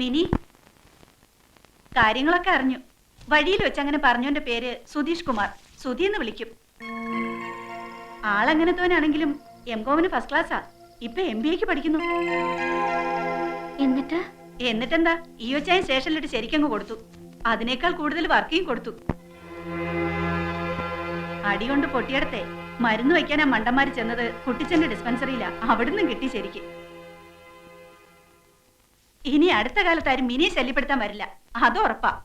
Mini. കാര്യങ്ങളൊക്കെ അറിഞ്ഞു. വഴിയിൽ വെച്ച് അങ്ങനെ പറഞ്ഞോന്റെ പേര് സുധീഷ് കുമാർ. സുധി എന്ന് വിളിക്കും. ആളെങ്ങനത്തോനാണെങ്കിലും എം കോമിന് ഫസ്റ്റ് ക്ലാസ്സാ ഇപ്പൊ എം ബി എക്ക് പഠിക്കുന്നു. എന്നിട്ട്? എന്നിട്ടെന്താ? ഈ വെച്ചായ സ്റ്റേഷനിലിട്ട് ശരിക്കങ്ങ് കൊടുത്തു. അതിനേക്കാൾ കൂടുതൽ വർക്കിങ് കൊടുത്തു. അടികൊണ്ട് പൊട്ടിയടത്തെ. മരുന്ന് വയ്ക്കാനാ മണ്ടന്മാര് ചെന്നത് കുട്ടിച്ചന്റെ ഡിസ്പെൻസറിയിലാ അവിടുന്ന് കിട്ടി ശരിക്ക്. ഇനി അടുത്ത കാലത്ത് ആരും മിനിയെ ശല്യപ്പെടുത്താൻ വരില്ല. അത് ഉറപ്പാ.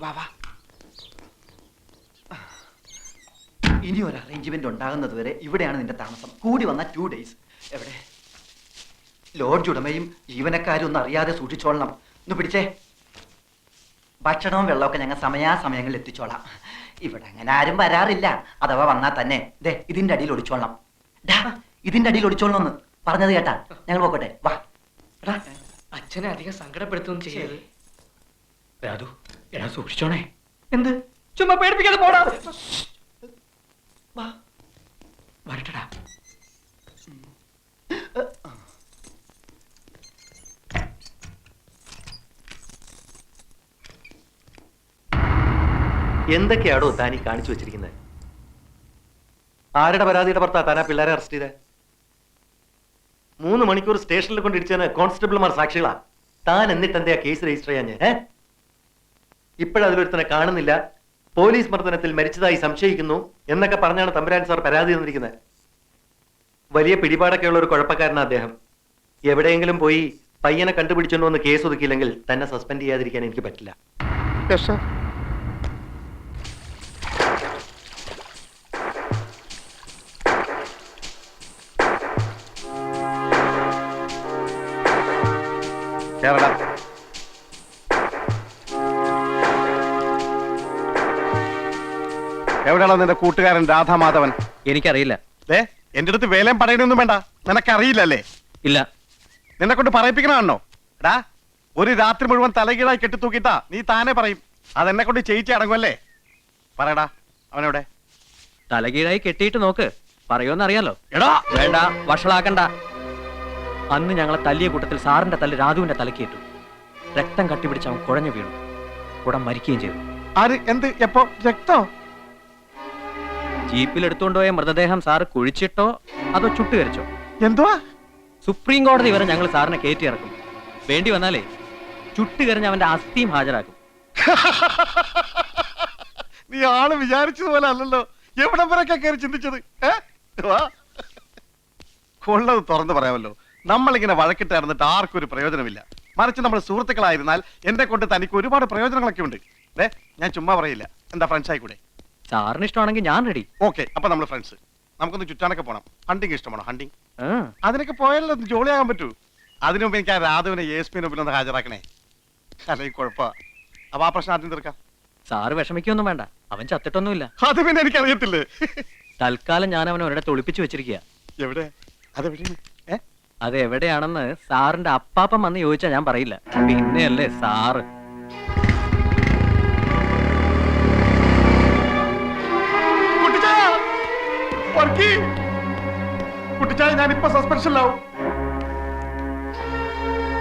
വാ വാ. ഇനി ഒരു അറേഞ്ച്മെന്റ് ഉണ്ടാകുന്നത് വരെ ഇവിടെയാണ് നിന്റെ താമസം. കൂടി വന്ന ടു ഡേയ്സ് എവിടെ? ലോഡ്ജ് ഉടമയും ജീവനക്കാരും ഒന്നും അറിയാതെ സൂക്ഷിച്ചോളണം. ഒന്ന് പിടിച്ചേ. ഭക്ഷണവും വെള്ളമൊക്കെ ഞങ്ങൾ സമയാസമയങ്ങളിൽ എത്തിച്ചോളാം. ഇവിടെ അങ്ങനെ ആരും വരാറില്ല. അഥവാ വന്നാൽ തന്നെ ദേ ഇതിന്റെ അടിയിൽ ഒളിച്ചോളണം. ഡാ ഇതിന്റെ അടിയിൽ ഒളിച്ചോളണം എന്ന് പറഞ്ഞത് കേട്ടാ. ഞങ്ങൾ പോക്കോട്ടെ. വാ. എടാ അച്ഛനെ അധികം സങ്കടപ്പെടുത്തുകയും ചെയ്യരുത്. രാധു എടാ സൂക്ഷിച്ചോണേ. എന്ത്? ചുമ്മാ പേടിപ്പിക്കാതെ പോടാ. വാ. വരട്ടടാ. എന്തൊക്കെയാണോ താൻ ഈ കാണിച്ചു വെച്ചിരിക്കുന്നത്? ആരുടെ പരാതിയുടെ പുറത്താ താൻ ആ പിള്ളേരെ അറസ്റ്റ് ചെയ്തേ? മൂന്ന് മണിക്കൂർ സ്റ്റേഷനിൽ കൊണ്ട് കോൺസ്റ്റബിൾമാർ സാക്ഷികളാ. താൻ എന്നിട്ട് എന്താ കേസ് രജിസ്റ്റർ ചെയ്യാൻ ഏ? ഇപ്പോഴതിലൊരുത്തനെ കാണുന്നില്ല. പോലീസ് മർദ്ദനത്തിൽ മരിച്ചതായി സംശയിക്കുന്നു എന്നൊക്കെ പറഞ്ഞാണ് തമ്പുരാൻ സാർ പരാതി തന്നിരിക്കുന്നത്. വലിയ പിടിപാടൊക്കെ ഉള്ള ഒരു കുഴപ്പക്കാരനാണ് അദ്ദേഹം. എവിടെയെങ്കിലും പോയി പയ്യനെ കണ്ടുപിടിച്ചോണ്ടുവന്ന് കേസ് ഒതുക്കിയില്ലെങ്കിൽ തന്നെ സസ്പെൻഡ് ചെയ്യാതിരിക്കാൻ എനിക്ക് പറ്റില്ല. എവിടെയാണോ നിന്റെ കൂട്ടുകാരൻ രാധാമാധവൻ? എനിക്കറിയില്ല. ദേ എന്റെ അടുത്ത് വേലയും പറയണൊന്നും വേണ്ട. നിനക്കറിയില്ലല്ലേ? ഇല്ല. നിന്നെ കൊണ്ട് പറയിപ്പിക്കണോ എടാ ഒരു രാത്രി മുഴുവൻ തലകീഴായി കെട്ടിത്തൂക്കിട്ടാ നീ താനെ പറയും. അതെന്നെ കൊണ്ട് ചെയ്യിച്ച് അടങ്ങുമല്ലേ പറയടാ അവനെവിടെ. തലകീഴായി കെട്ടിയിട്ട് നോക്ക്. പറയോന്നറിയാലോ എടാ! വേണ്ട വഷളാക്കണ്ട. അന്ന് ഞങ്ങളെ തല്ലിയ കൂട്ടത്തിൽ സാറിന്റെ തല്ല് രാധുവിന്റെ തലക്കേറ്റു. രക്തം കട്ടിപിടിച്ച് അവൻ കുഴഞ്ഞു വീണു. ഉടൻ മരിക്കുകയും ചെയ്തു. ആര്? എന്ത്? എപ്പോ? രക്തോ? ജീപ്പിൽ എടുത്തുകൊണ്ടുപോയ മൃതദേഹം സാറ് കുഴിച്ചിട്ടോ അതോ ചുട്ടുകരിച്ചോ എന്തുവാ? സുപ്രീം കോടതി വരെ ഞങ്ങൾ സാറിനെ കയറ്റി ഇറക്കും. വേണ്ടി വന്നാലേ ചുട്ടുകരിഞ്ഞ് അവന്റെ അസ്ഥിയും ഹാജരാക്കും. നീ ആൾ വിചാരിച്ചതുപോലെ അല്ലല്ലോ. എവിടെ വരെയൊക്കെ കയറി ചിന്തിച്ചത്? ഏ? വാ. ഉള്ളത് തുറന്നു പറയാമല്ലോ. നമ്മളിങ്ങനെ വഴക്കിട്ട് നടന്നിട്ട് ആർക്കും ഒരു പ്രയോജനമില്ല. മറിച്ച് നമ്മൾ സുഹൃത്തുക്കളായിരുന്നാൽ എന്നെ കൊണ്ട് തനിക്ക് ഒരുപാട് പ്രയോജനങ്ങളൊക്കെ ഉണ്ട്. ഏ ഞാൻ ചുമ്മാ പറയില്ല. എന്താ ഫ്രണ്ട്സ് ആയിക്കൂടെ സാറിന് ഇഷ്ടമാണെങ്കിൽ ഞാൻ റെഡി ഓക്കെ അപ്പൊ നമ്മൾ ഫ്രണ്ട്സ് നമുക്കൊന്ന് ചുറ്റാനൊക്കെ പോണം. ഹണ്ടിങ് ഇഷ്ടമാണോ? ഹണ്ടിങ് അതിനൊക്കെ പോയാലോ ജോളിയാകാൻ പറ്റൂ. അതിനു മുമ്പ് എനിക്ക് ആ രാധുവിനെ യേസ്മിന് മുമ്പിൽ ഒന്ന് ഹാജരാക്കണേ. അല്ലെങ്കിൽ കുഴപ്പ അപ്പൊ ആ പ്രശ്നം ആദ്യം തീർക്കാം. സാറ് വിഷമിക്കൊന്നും വേണ്ട. അവൻ ചത്തിട്ടൊന്നുമില്ല. അത് പിന്നെ എനിക്ക് എനിക്കറിയത്തില്ലേ? തൽക്കാലം ഞാൻ അവനെ ഒരിടത്ത് ഒളിപ്പിച്ചു വെച്ചിരിക്കുക എവിടെ? അതെവിടെയാണ്? അത് എവിടെയാണെന്ന് സാറിന്റെ അപ്പാപ്പൻ വന്ന് ചോദിച്ചാൽ ഞാൻ പറയില്ല. പിന്നെയല്ലേ സാറ്.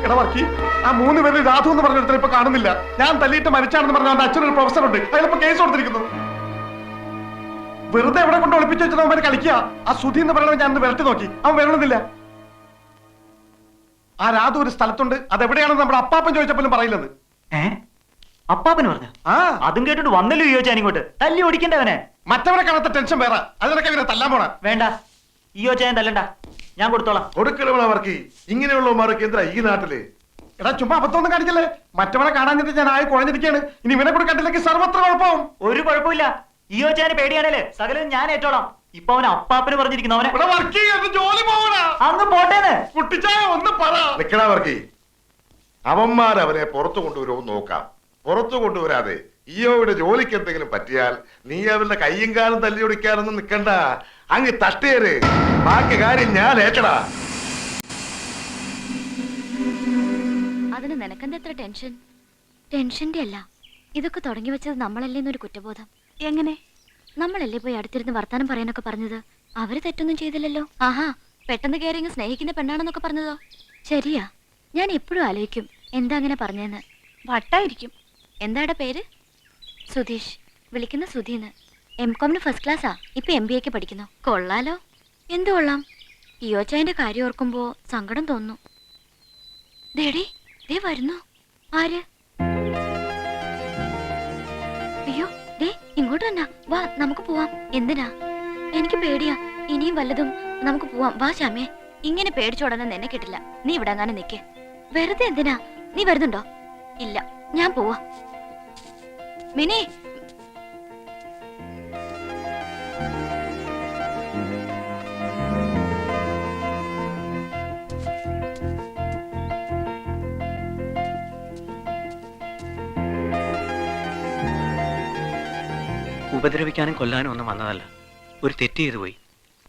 എടാ വർക്കി ആ മൂന്ന് പേരിൽ രാധു എന്ന് പറഞ്ഞ ഇപ്പൊ കാണുന്നില്ല. ഞാൻ തല്ലിയിട്ട് മരിച്ചാണെന്ന് പറഞ്ഞ അവന്റെ അച്ഛനൊരു പ്രൊഫസർ ഉണ്ട്. അയാളിപ്പോ കേസ് കൊടുത്തിരിക്കുന്നു. വെറുതെ എവിടെ കൊണ്ട് ഒളിപ്പിച്ചു വെച്ചത് അവന്മാര് കളിക്കുക ആ സുധി എന്ന് പറയുന്നത് ഞാൻ വിരട്ടി നോക്കി. അവൻ വരണമെന്നില്ല. ആ രാധു ഒരു സ്ഥലത്തുണ്ട്. അതെവിടെയാണെന്ന് നമ്മുടെ അപ്പാപ്പൻ ചോദിച്ചപ്പോഴും പറയില്ലെന്ന്. അപ്പാപ്പൻ പറഞ്ഞു? ആ. അതും കേട്ടിട്ട് വന്നല്ലോ ചോദിച്ചാൻ ഇങ്ങോട്ട്. തല്ലി ഓടിക്കണ്ടവനെ മറ്റവരെ കാണാത്ത ടെൻഷൻ വേറെ. അതിനൊക്കെ ഇങ്ങനെ തല്ലാൻ പോണ. വേണ്ട. ഈ ചോദിച്ചാൻ തല്ലണ്ട. ഞാൻ കൊടുത്തോളാം. കൊടുക്കലവർക്ക് ഇങ്ങനെയുള്ളവന്മാരൊക്കെ എന്താ ഈ നാട്ടിൽ. എടാ ചുമ്മാ അബദ്ധമൊന്നും കാണിക്കല്ലേ? മറ്റവനെ കാണാഞ്ഞിട്ട് ഞാൻ ആയി കുഴഞ്ഞിരിക്കുകയാണ്. ഇനി ഇവനെ കൂടെ കണ്ടില്ലെങ്കിൽ സർവത്ര കുഴപ്പം ഒരു കുഴപ്പമില്ല. ഈ ചോദിച്ചാന് പേടിയാണല്ലേ സകലം ഞാൻ ഏറ്റോളാം. ഇപ്പൊ അവൻ അപ്പാപ്പന് പറഞ്ഞിരിക്കുന്നു അവനെ. വർക്ക് ജോലി അങ്ങ് പോട്ടേന്ന്. കുട്ടിച്ചായ ഒന്ന് പറ. നിക്കണവർക്ക് അവന്മാരവനെ പുറത്തു കൊണ്ടുവരുമോ നോക്കാം. പുറത്തു കൊണ്ടുവരാതെ ഇയോയുടെ ജോലിക്ക് എന്തെങ്കിലും പറ്റിയാൽ നീ അവരുടെ കയ്യും കാലും തല്ലിയൊടിക്കാനൊന്നും നിക്കണ്ട. അങ്ങ് തട്ടേര് ബാക്കി കാര്യം ഞാൻ ഏറ്റടാ. അതിന് നിനക്കെന്താ എത്ര ടെൻഷൻ? ടെൻഷന്റെ അല്ല. ഇതൊക്കെ തുടങ്ങി വെച്ചത് നമ്മളല്ലേ എന്നൊരു കുറ്റബോധം. എങ്ങനെ? നമ്മളല്ലേ പോയി അടുത്തിരുന്ന് വർത്താനം പറയാനൊക്കെ പറഞ്ഞത്? അവർ തെറ്റൊന്നും ചെയ്തില്ലല്ലോ. ആഹാ പെട്ടെന്ന് കയറി ഇങ്ങ് സ്നേഹിക്കുന്ന പെണ്ണാണെന്നൊക്കെ പറഞ്ഞതോ? ശരിയാ. ഞാൻ എപ്പോഴും ആലോചിക്കും എന്താ അങ്ങനെ പറഞ്ഞെന്ന്. വട്ടായിരിക്കും. എന്താടെ പേര്? സുധീഷ്. വിളിക്കുന്ന സുധീന്ന്. എം കോമിന് ഫസ്റ്റ് ക്ലാസ്സാ ഇപ്പൊ എം ബി എക്ക് പഠിക്കുന്നു. കൊള്ളാലോ. എന്ത് കൊള്ളാം? ഇയോച്ചായന്റെ കാര്യം ഓർക്കുമ്പോ സങ്കടം തോന്നുന്നു. ദേടി ദേ വരുന്നു. ആര്? അയ്യോ ദേ ഇങ്ങോട്ട് തന്നെ വാ നമുക്ക് പോവാം. എന്തിനാ? എനിക്ക് പേടിയാ. ഇനിയും വല്ലതും നമുക്ക് പോവാം. വാ ശ്യാമേ. ഇങ്ങനെ പേടിച്ചോടനെ നിന്നെ കിട്ടില്ല. നീ ഇവിടെ അങ്ങനെ നിക്ക്. വെറുതെ എന്തിനാ? നീ വരുന്നുണ്ടോ? ഇല്ല ഞാൻ പോവാ. മിനി ഉപദ്രവിക്കാനും കൊല്ലാനും ഒന്നും വന്നതല്ല. ഒരു തെറ്റ് ചെയ്തു പോയി.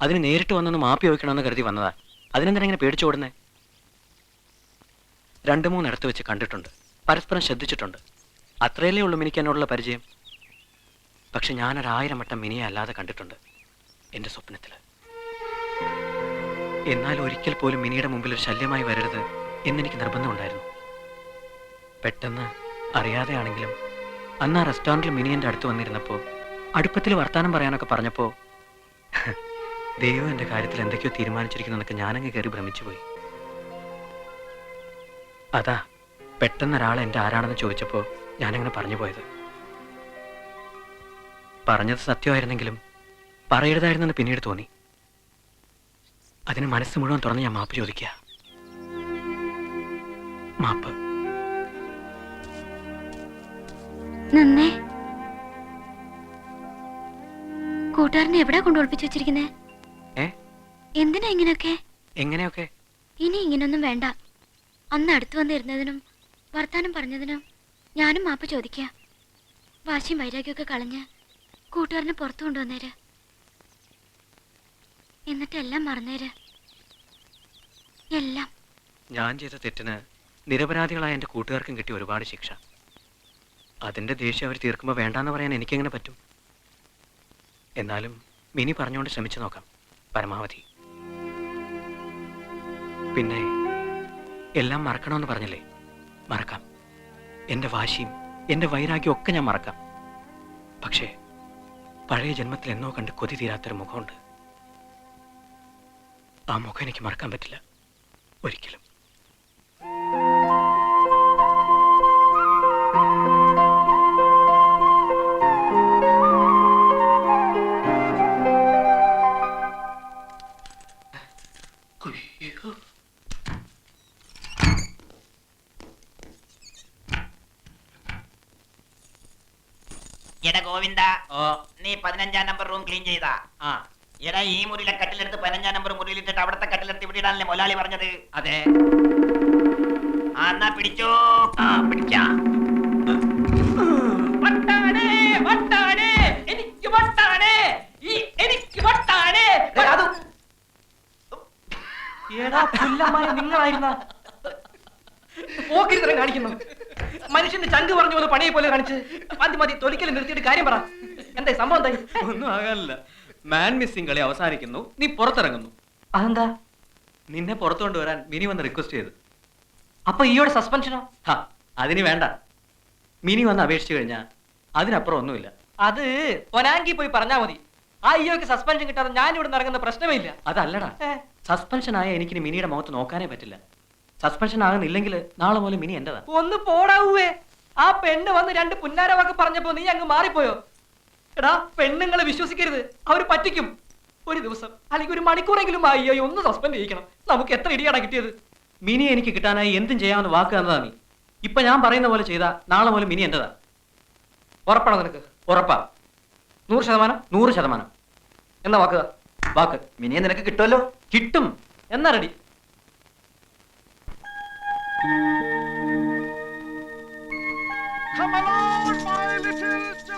അതിന് നേരിട്ട് വന്നൊന്ന് മാപ്പി വയ്ക്കണമെന്ന് കരുതി വന്നതാ. അതിനെന്തിനാ ഇങ്ങനെ പേടിച്ചോടുന്നേ രണ്ടു മൂന്നിടത്ത് വെച്ച് കണ്ടിട്ടുണ്ട്. പരസ്പരം ശ്രദ്ധിച്ചിട്ടുണ്ട്. അത്രയല്ലേ ഉള്ളൂ മിനിക്ക് എന്നോടുള്ള പരിചയം. പക്ഷെ ഞാനൊരായിരം വട്ടം മിനിയെ അല്ലാതെ കണ്ടിട്ടുണ്ട്. എന്റെ സ്വപ്നത്തിൽ എന്നാൽ ഒരിക്കൽ പോലും മിനിയുടെ മുമ്പിൽ ഒരു ശല്യമായി വരരുത് എന്നെനിക്ക് നിർബന്ധമുണ്ടായിരുന്നു പെട്ടെന്ന് അറിയാതെയാണെങ്കിലും അന്ന് ആ റെസ്റ്റോറന്റിൽ മിനി എന്റെ അടുത്ത് വന്നിരുന്നപ്പോൾ അടുപ്പത്തിൽ വർത്താനം പറയാനൊക്കെ പറഞ്ഞപ്പോ ദൈവം എന്റെ കാര്യത്തിൽ എന്തൊക്കെയോ തീരുമാനിച്ചിരിക്കുന്നതൊക്കെ ഞാനങ്ങ് കയറി ഭ്രമിച്ചു പോയി അതാ പെട്ടെന്ന് ഒരാൾ എന്റെ ആരാണെന്ന് ചോദിച്ചപ്പോൾ ഞാനങ്ങനെ പറഞ്ഞു പോയത്. പറഞ്ഞത് സത്യമായിരുന്നെങ്കിലും പറയരുതായിരുന്നെന്ന് പിന്നീട് തോന്നി. അതിന് മനസ്സ് മുഴുവൻ തുറന്ന് ഞാൻ മാപ്പ് ചോദിക്കുക. മാപ്പ്. നന്നേ. കൂട്ടുകാരനെ എവിടെ കൊണ്ട് ഒളിപ്പിച്ചു വെച്ചിരിക്കുന്നേ എന്തിനാ ഇങ്ങനെയൊക്കെ? എങ്ങനെയൊക്കെ? ഇനി ഇങ്ങനൊന്നും വേണ്ട. അന്ന് അടുത്ത് വന്നിരുന്നതിനും വർത്താനം പറഞ്ഞതിനും ഞാനും മാപ്പ് ചോദിക്കുക വാശിയും വൈരാഗ്യമൊക്കെ കളഞ്ഞ് കൂട്ടുകാരനെ പുറത്തു കൊണ്ടുവന്നേര്. എന്നിട്ട് എല്ലാം മറന്നേര്. എല്ലാം. ഞാൻ ചെയ്ത തെറ്റിന് നിരപരാധികളായ എന്റെ കൂട്ടുകാർക്കും കിട്ടിയ ഒരുപാട് ശിക്ഷ. അതിന്റെ ദേഷ്യം അവർ തീർക്കുമ്പോൾ വേണ്ടാന്ന് പറയാൻ എനിക്കെങ്ങനെ പറ്റും? എന്നാലും മിനി പറഞ്ഞുകൊണ്ട് ശ്രമിച്ചു നോക്കാം. പരമാവധി. പിന്നെ എല്ലാം മറക്കണമെന്ന് പറഞ്ഞല്ലേ? മറക്കാം. എന്റെ വാശിയും എന്റെ വൈരാഗ്യം ഒക്കെ ഞാൻ മറക്കാം. പക്ഷേ പഴയ ജന്മത്തിൽ എന്നോ കണ്ട് കൊതി തീരാത്തൊരു മുഖമുണ്ട്. ആ മുഖം എനിക്ക് മറക്കാൻ പറ്റില്ല. ഒരിക്കലും. ക്ലീൻ ചെയ്താ. ആ. എടാ ഈ മുറിയിലെ കട്ടിലെടുത്ത് പതിനഞ്ചാം നമ്പർ മുറിയിലിട്ടിട്ട് അവിടുത്തെ കട്ടിലെടുത്ത് ഇവിടെ ഇടാനല്ലേ മൊലാളി പറഞ്ഞത്? അതെ. ആ എന്നാ പിടിച്ചോ. ആ പിടിക്കാം. എനിക്ക് വട്ടാണ്. ഈ എനിക്ക് വട്ടാണ്. ഏടാ പുല്ലന്മാരെ നിങ്ങളായിരുന്ന. പോക്കിരിത്തരം കാണിക്കുന്നു. മനുഷ്യന്റെ ചങ്ക് പറഞ്ഞു പോലെ പണിയെ പോലെ കാണിച്ച്. മതി മതി തൊലിക്കൽ നിർത്തിയിട്ട് കാര്യം പറ. എന്താ സംഭവം എന്തായി ഒന്നും ആകാനില്ല. മാൻ മിസ്സിംഗ് കളി അവസാനിക്കുന്നു. നീ പുറത്തിറങ്ങുന്നു. അതെന്താ? നിന്നെ പുറത്തു കൊണ്ടുവരാൻ മിനി വന്ന് റിക്വസ്റ്റ് ചെയ്തു. അപ്പൊ ഈയോടെ സസ്പെൻഷനോ ഹാ അതിന് വേണ്ട. മിനി വന്ന് അപേക്ഷിച്ചു കഴിഞ്ഞാൽ അതിനപ്പുറം ഒന്നുമില്ല. അത് പൊനാങ്കി പോയി പറഞ്ഞാ മതി. ആ ഈയോക്ക് സസ്പെൻഷൻ കിട്ടാതെ ഞാൻ ഇവിടെ ഇറങ്ങുന്ന പ്രശ്നമേ ഇല്ല അതല്ലടാ. ഏ, സസ്പെൻഷൻ ആയ എനിക്ക് മിനിയുടെ മുഖത്ത് നോക്കാനേ പറ്റില്ല. സസ്പെൻഷൻ ആകുന്നില്ലെങ്കിൽ നാളെ മുതൽ മിനി എന്റേതാ. ഒന്ന് പോടാവൂവേ. ആ പെണ്ണ് വന്ന് രണ്ട് പുന്നാരവാക്ക് പറഞ്ഞപ്പോ നീ അങ്ങ് മാറിപ്പോയോ? എടാ പെണ്ണുങ്ങളെ വിശ്വസിക്കരുത്. അവർ പറ്റിക്കും. ഒരു ദിവസം അല്ലെങ്കിൽ ഒരു മണിക്കൂറെങ്കിലും ആയി അയ്യോ ഒന്ന് സസ്പെൻഡ് ചെയ്യിക്കണം. നമുക്ക് എത്ര ഇടിയാണ് കിട്ടിയത്? മിനി എനിക്ക് കിട്ടാനായി എന്തും ചെയ്യാമെന്ന് വാക്ക് തന്നതാ നീ. ഇപ്പൊ ഞാൻ പറയുന്ന പോലെ ചെയ്താ നാളെ മുതൽ മിനി എന്റേതാ? ഉറപ്പാണോ നിനക്ക്? ഉറപ്പാ. നൂറ് ശതമാനം? നൂറ് ശതമാനം. എന്നാ വാക്ക്? വാക്ക്. മിനിയെ നിനക്ക് കിട്ടുമല്ലോ? കിട്ടും. എന്നാ ready Come along, my little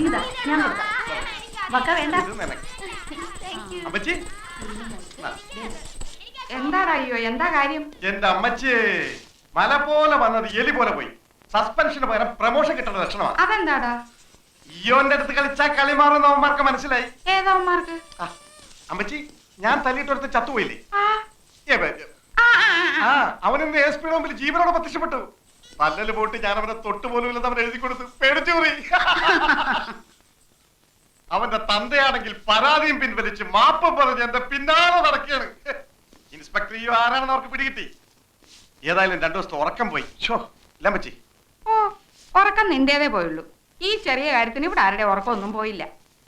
ഇതാ ഞാൻ വക്ക വേണ്ട. അമ്മച്ചി. എന്താടാ അയ്യോ എന്താ കാര്യം? എന്റെ അമ്മച്ചി മല പോലെ വന്നത് എലി പോലെ പോയി. സസ്പെൻഷന് പകരം പ്രമോഷൻ കിട്ടുന്ന ലക്ഷണമാണ്. അതെന്താടാ? ഇയോന്റെ അടുത്ത് കളിച്ചാ കളി മാറുന്ന അവന്മാർക്ക് മനസ്സിലായി. ഏതവന്മാർക്ക് അമ്മച്ചി ഞാൻ തല്ലിയിട്ടടുത്ത് ചത്തുപോയില്ലേ? അവൻ എസ് പിയുടെ മുമ്പിൽ ജീവനോടെ പ്രത്യക്ഷപ്പെട്ടു. പല്ലല് പോട്ട് ഞാൻ അവനെ തൊട്ട് പോലും ഇല്ലെന്ന് അവൻ എഴുതി കൊടുത്തു പേടിച്ചു പോയി. അവന്റെ തന്തയാണെങ്കിൽ പരാതിയും പിൻവലിച്ച് മാപ്പും പറഞ്ഞ് എന്റെ പിന്നാലെ നടക്കുകയാണ്. ഇൻസ്പെക്ടർ ഈ ആരാണെന്ന് അവർക്ക് പിടികിട്ടി? ഏതായാലും രണ്ടു ദിവസത്തെ ഉറക്കം പോയി. ഷോ പറ്റി ഓ ഉറക്കം നിന്റേതേ പോയുള്ളൂ. ഈ ചെറിയ കാര്യത്തിന് ഇവിടെ ആരുടെ ഉറക്കമൊന്നും പോയില്ല.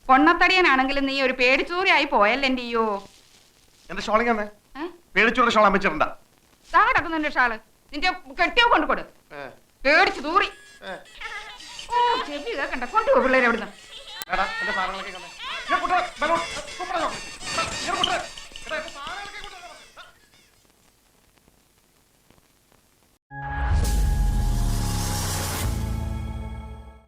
പൊണ്ണത്തടിയനാണെങ്കിലും നീ ഒരു പേടിച്ചൂറിയായി പോയല്ലേ എന്റെ അയ്യോ. എന്റെ ഷോളിങ് പേടിച്ചൂടെ ഷോൾ അമ്മച്ചിട്ടുണ്ടാ താടക്കുന്നു എന്റെ ഷാൾ. നിന്റെ കെട്ടിയോ കൊണ്ടു കൊടു പേടിച്ചു തൂറി. ചെവി കേക്കണ്ട കൊണ്ടുപോ പിള്ളേരെ അവിടുന്ന്. എടാ എന്റെ സാധനങ്ങളൊക്കെ കണ്ടേ